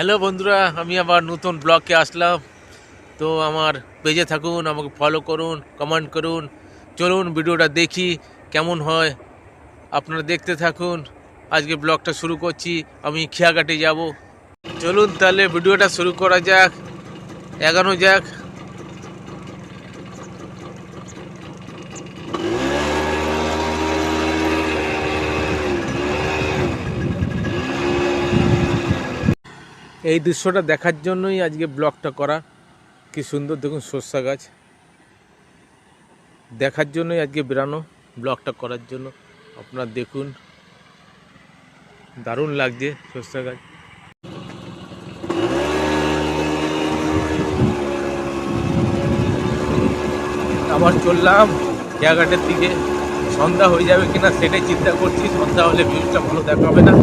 Hello বন্ধুরা, আমি আবার নতুন ব্লগে আসলাম। তো আমার পেজে থাকুন, আমাকে ফলো করুন কমেন্ট করুন। চলুন ভিডিওটা দেখি কেমন হয়। আপনারা দেখতে থাকুন। আজকে ব্লগটা শুরু করছি, আমি খেয়াঘাটে যাব। চলুন তাহলে ভিডিওটা শুরু করা যাক। এগানো যাক। এই দৃশ্যটা দেখার জন্যই আজকে ব্লগটা করা। কি সুন্দর, দেখুন সর্ষা গাছ। দেখার জন্যই আজকে বেরানো ব্লগটা করার জন্য। আপনারা দেখুন। দারুণ লাগছে সর্ষা গাছ। আবার চললাম খেয়াঘাটের দিকে। সন্ধ্যা হয়ে যাবে কিনা সেটাই চিন্তা করছি। সন্ধ্যা হলে ভিউজটা ভালো দেখাবে না।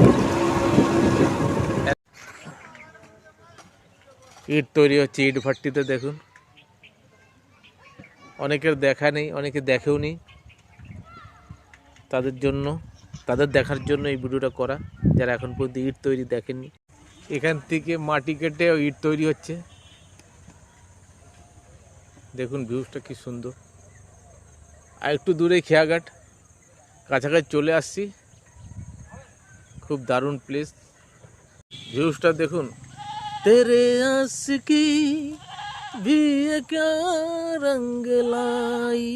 ইট তৈরি হচ্ছে, ইট ভাট্টিতে দেখুন। অনেকের দেখা নেই, অনেকে দেখেও নেই। তাদের জন্য, তাদের দেখার জন্য এই ভিডিওটা করা, যারা এখন পর্যন্ত ইট তৈরি দেখেননি। এখান থেকে মাটি কেটে ইট তৈরি হচ্ছে। দেখুন ভিউজটা কি সুন্দর। আর একটু দূরে খেয়াঘাট, কাছাকাছি চলে আসছি। খুব দারুণ প্লেস ভিউজটা দেখুন। तेरे आशिकी भी ये क्या रंग लाई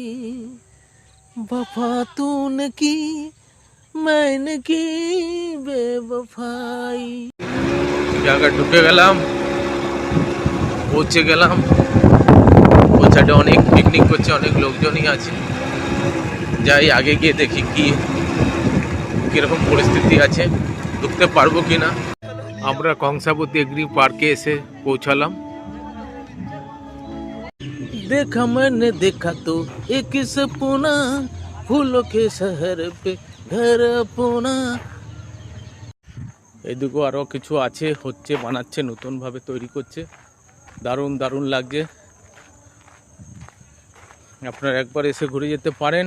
वफा तूने की मैंने की বেবফাই জায়গা ঢুকে গেলাম পৌঁছে গেলাম ওই সাইডে অনেক পিকনিক করছে অনেক লোকজনই আছে যাই আগে গিয়ে দেখি কি কিরকম পরিস্থিতি আছে ঢুকতে পারবো কি না আমরা কংসাবতী এগ্রি পার্কে এসে পৌঁছালাম देखा मैंने देखा तो एक सपना फूलों के शहर पे घर अपना এদিকেও আরও কিছু আছে হচ্ছে বানাচ্ছে নতুনভাবে তৈরি করছে দারুণ দারুণ লাগছে আপনারা একবার এসে ঘুরে যেতে পারেন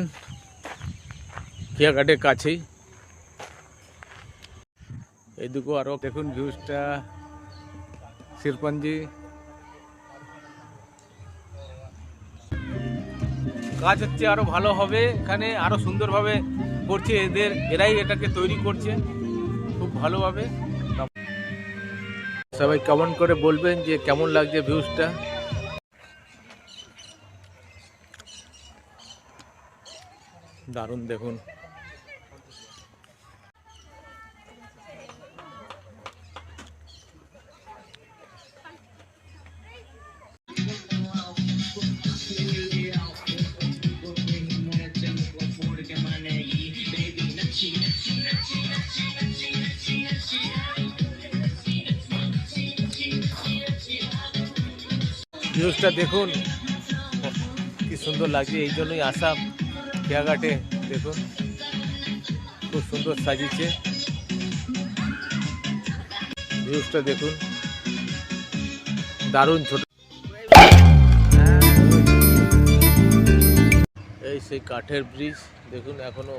খেয়াঘাটের কাছেই এদিকেও আরও দেখুন ভিউজটা শিরপাঞ্জি কাজ হচ্ছে আরও ভালো হবে, এখানে আরও সুন্দরভাবে করছে এদের, এরাই এটাকে তৈরি করছে, খুব ভালোভাবে। সবাই কমেন্ট করে বলবেন যে কেমন লাগছে ভিউজটা দারুণ দেখুন। ভিউজটা দেখুন। কি সুন্দর লাগছে, এই জন্যই আসাম খেয়াঘাটে, দেখুন। খুব সুন্দর সাজিয়েছে। ভিউজটা দেখুন। দারুণ ছোট। এই সেই কাঠের ব্রিজ দেখুন, এখনও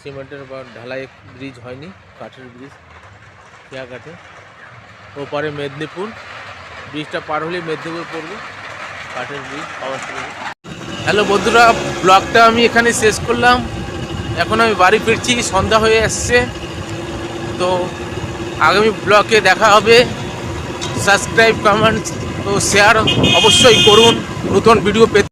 সিমেন্টের বা ঢালাই ব্রিজ হয়নি, কাঠের ব্রিজ খেয়াঘাটে। ওপারে মেদিনীপুর। ব্রিজটা পার হলে মেদিনীপুর পড়বে। কাঠের ব্রিজ পাওয়ার হ্যালো বন্ধুরা ব্লগটা আমি এখানে শেষ করলাম। এখন আমি বাড়ি ফিরছি, সন্ধ্যা হয়ে আসছে তো আগামী ব্লকে দেখা হবে। সাবস্ক্রাইব কমেন্ট তো শেয়ার অবশ্যই করুন। নতুন ভিডিও পেতে